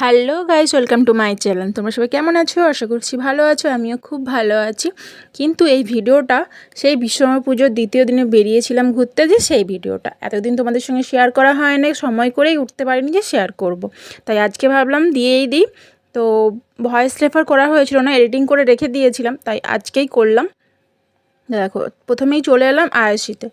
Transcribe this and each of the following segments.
Hello guys, welcome to my channel. তোমরা সবাই কেমন আছো? আশা করছি ভালো আছো, আমিও খুব ভালো আছি। কিন্তু এই ভিডিওটা, সেই বিশ্বকর্মা পুজোর দ্বিতীয় দিনে বেরিয়েছিলাম ঘুরতে যে সেই ভিডিওটা। এতদিন তোমাদের সঙ্গে শেয়ার করা হয় না সময় করেই উঠতে পারিনি যে শেয়ার করব। তাই আজকে ভাবলাম দিয়েই দিই। তো ভয়েস রেফার করা হয়েছিল না এডিটিং করে রেখে দিয়েছিলাম, তাই আজকেই করলাম। দেখো, প্রথমেই চলে এলাম আয়সিতে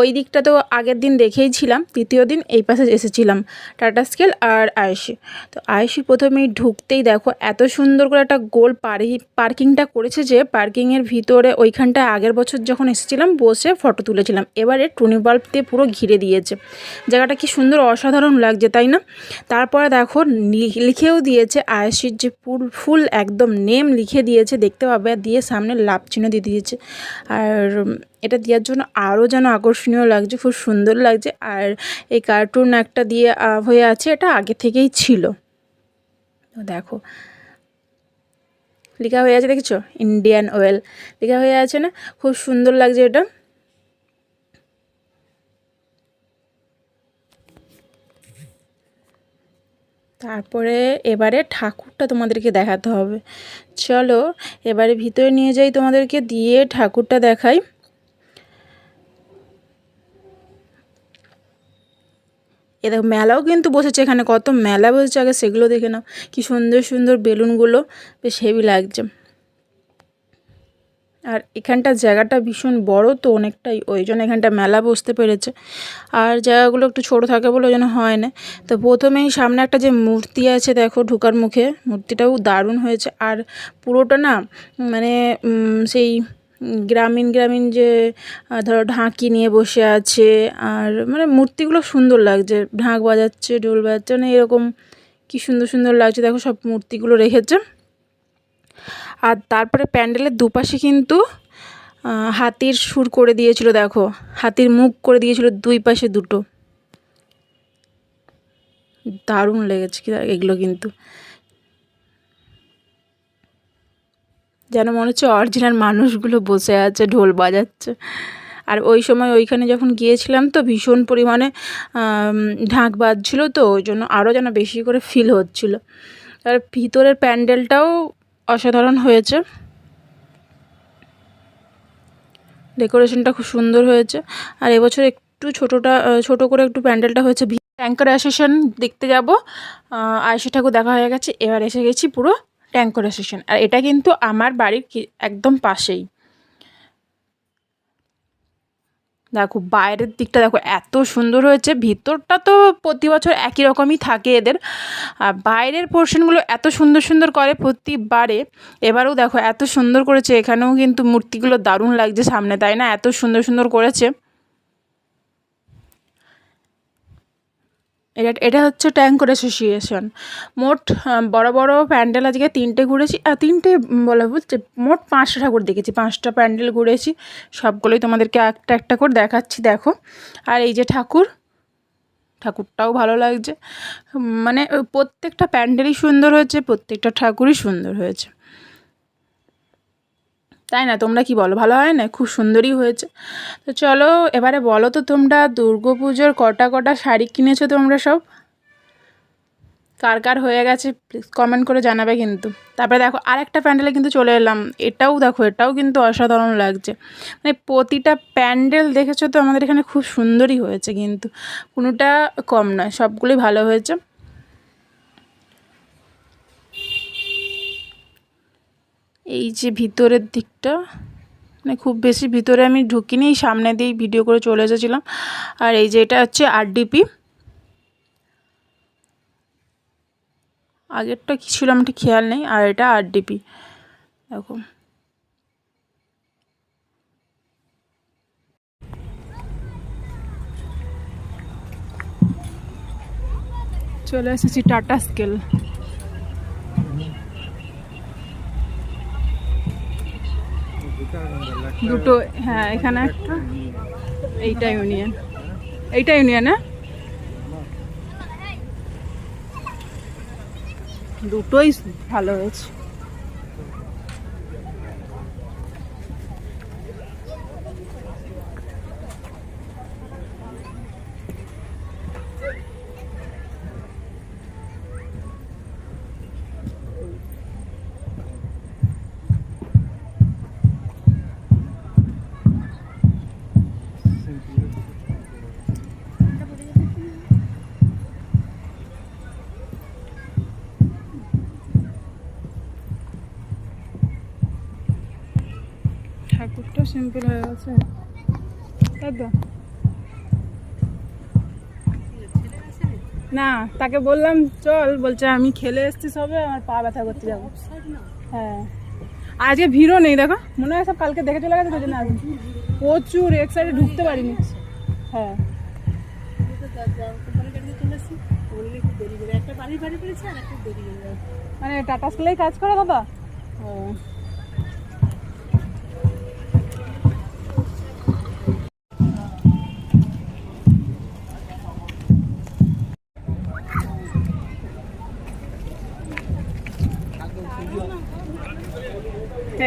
ওই দিকটা তো আগের দিন দেখেই ছিলাম, তৃতীয় দিন এই পাশে এসেছিলাম টাটা স্কেল আর আয়সি তো আয়সি প্রথমেই ঢুকতেই দেখো, এত সুন্দর করে একটা গোল পারি, পার্কিংটা করেছে যে পার্কিংয়ের ভিতরে ওইখানটায় আগের বছর যখন এসেছিলাম, বসে ফটো তুলেছিলাম। এবারে টুনি বাল্ব দিয়ে পুরো ঘিরে দিয়েছে। জায়গাটা কি সুন্দর অসাধারণ লাগছে, তাই না? তারপরে দেখো লিখেও দিয়েছে আয়সির যে ফুল ফুল একদম নেম লিখে দিয়েছে, দেখতে পাবে দিয়ে সামনে লাভ চিহ্ন দিয়ে দিয়েছে। আর এটা দেওয়ার জন্য আরও যেন আকর্ষণীয় লাগছে, খুব সুন্দর লাগছে। আর এই কার্টুন একটা দিয়ে হয়ে আছে, এটা আগে থেকেই ছিল। দেখো। লেখা হয়ে আছে, দেখেছ? ইন্ডিয়ান অয়েল লেখা হয়ে আছে না? খুব সুন্দর লাগছে এটা। তারপরে এবারে ঠাকুরটা তোমাদেরকে দেখাতে হবে। চলো, এবারে ভিতরে নিয়ে যাই তোমাদেরকে, দিয়ে ঠাকুরটা দেখাই। এ দেখো, মেলাও কিন্তু বসেছে এখানে, কত মেলা বসেছে, আগে সেগুলো দেখে নাও। কি সুন্দর সুন্দর বেলুনগুলো, বেশ হেভি লাগছে। আর এখানটা জায়গাটা ভীষণ বড় তো অনেকটাই, ওই জন্য এখানটা মেলা বসতে পেরেছে। আর জায়গাগুলো একটু ছোট থাকে বলে ওই জন্য হয় না। তো প্রথমেই সামনে একটা যে মূর্তি আছে দেখো ঢুকার মুখে, মূর্তিটাও দারুণ হয়েছে। আর পুরোটা না মানে সেই গ্রামীণ গ্রামীণ যে ধরো ঢাকি নিয়ে বসে আছে, আর মানে মূর্তিগুলো সুন্দর লাগছে। ঢাক বাজাচ্ছে, ঢোল বাজাচ্ছে মানে এরকম কি সুন্দর সুন্দর লাগছে। দেখো সব মূর্তিগুলো রেখেছে। আর তারপরে প্যান্ডেলের দুপাশে কিন্তু হাতির সুর করে দিয়েছিল, দেখো। হাতির মুখ করে দিয়েছিল দুই পাশে দুটো। দারুণ লেগেছে এগুলো কিন্তু। যেন মনে হচ্ছে অরিজিনাল মানুষগুলো বসে আছে, ঢোল বাজাচ্ছে। আর ওই সময় ওইখানে যখন গিয়েছিলাম তো ভীষণ পরিমাণে ঢাক বাজছিল তো, ওই জন্য আরও যেন বেশি করে ফিল হচ্ছিল। আর ভিতরের প্যান্ডেলটাও অসাধারণ হয়েছে। ডেকোরেশনটা খুব সুন্দর হয়েছে। আর এবছর একটু ছোটোটা ছোটো করে একটু প্যান্ডেলটা হয়েছে। ট্যাঙ্কার অ্যাসোসিয়েশন দেখতে যাব। আয়সা ঠাকুর দেখা হয়ে গেছে। এবার এসে গেছি পুরো ট্যাঙ্কার অ্যাসোসিয়েশন আর এটা কিন্তু আমার বাড়ির একদম পাশেই। দেখো বাইরের দিকটা দেখো এত সুন্দর হয়েছে, ভিতরটা তো প্রতি বছর একই রকমই থাকে এদের। আর বাইরের পোর্শনগুলো এত সুন্দর সুন্দর করে প্রতিবারে, এবারেও দেখো এত সুন্দর করেছে, এখানেও কিন্তু মূর্তিগুলো দারুণ লাগছে সামনে, তাই না? এত সুন্দর সুন্দর করেছে। এটা এটা হচ্ছে ট্যাঙ্কর অ্যাসোসিয়েশন। মোট বড় বড় প্যান্ডেল আজকে তিনটে ঘুরেছি আর তিনটে বলা বলছে মোট পাঁচটা ঠাকুর দেখেছি, পাঁচটা প্যান্ডেল ঘুরেছি, সবগুলোই তোমাদেরকে একটা একটা করে দেখাচ্ছি, দেখো। আর এই যে ঠাকুর, ঠাকুরটাও ভালো লাগছে। মানে প্রত্যেকটা প্যান্ডেলই সুন্দর হয়েছে, প্রত্যেকটা ঠাকুরই সুন্দর হয়েছে। তাই না? তোমরা কি বলো? ভালো হয় না? খুব সুন্দরই হয়েছে। তো চলো, এবারে বলো তো তোমরা, দুর্গা পুজোর কটা কটা শাড়ি কিনেছো তোমরা সব? কার কার হয়ে গেছে? প্লিজ কমেন্ট করে জানাবে কিন্তু। তারপরে দেখো, আরেকটা প্যান্ডেলে কিন্তু চলে এলাম। এটাও দেখো, এটাও কিন্তু অসাধারণ লাগছে। মানে প্রতিটা প্যান্ডেল দেখেছ তো? আমাদের এখানে খুব সুন্দরই হয়েছে কিন্তু। কোনোটা কম নয়, সবগুলোই ভালো হয়েছে। এই যে ভিতরের দিকটা মানে খুব বেশি ভিতরে আমি ঢুকিনি, সামনে দিয়েই ভিডিও করে চলে এসেছিলাম। আর এই যে এটা হচ্ছে আরডিপি আগেরটা কী ছিল ঠিক খেয়াল নেই, আর এটা আরডিপি দেখো। চলে এসেছি টাটা স্কেল। দুটো হ্যাঁ এখানে একটা। এইটা ইউনিয়ন এইটা ইউনিয়ন হ্যাঁ দুটোই ভালো হয়েছে। ঠাকুরটা সিম্পল হয়ে গেছে। না, তাকে বললাম, চল, বলছে, আমি খেলে এসছি সবে, আমার পা ব্যথা করতে যাব। হ্যাঁ। আজকে ভিড়ও নেই, দেখো। মনে হয় সব কালকে দেখে চলে গেছে জন্য প্রচুর, এক সাইডে ঢুকতে পারিনি। হ্যাঁ। মানে টাটা স্কুলেই কাজ করে দাদা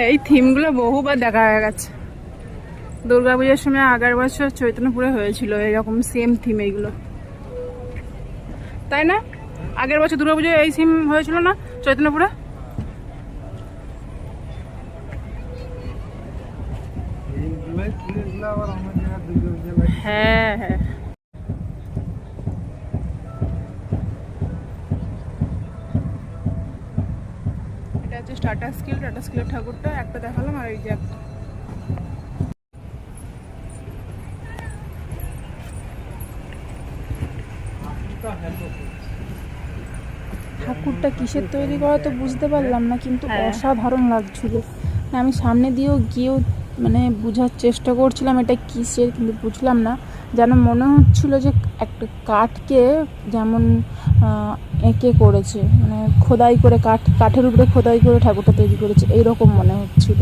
এই থিমগুলো বহুবার দেখা হয়ে গেছে। দুর্গা পুজোর সময় আগের বছর চৈতন্যপুরে হয়েছিল, এরকম সেম থিম এইগুলো তাই না? আগের বছর দুর্গা পুজোয় এই থিম হয়েছিল না, চৈতন্যপুরে? হ্যাঁ হ্যাঁ এটা হচ্ছে টাটা স্কিল টাটা স্কিলের ঠাকুরটা একটা দেখালাম আর এই যে একটা ঠাকুরটা কিসের তৈরি করা তো বুঝতে পারলাম না কিন্তু হ্যাঁ। অসাধারণ লাগছিল আমি সামনে দিয়েও গিয়েও মানে বোঝার চেষ্টা করছিলাম এটা কিসের কিন্তু বুঝলাম না। যেন মনে হচ্ছিল যে একটা কাঠকে যেমন এঁকে করেছে মানে খোদাই করে কাঠ, কাঠের উপরে খোদাই করে ঠাকুরটা তৈরি করেছে, এইরকম মনে হচ্ছিল।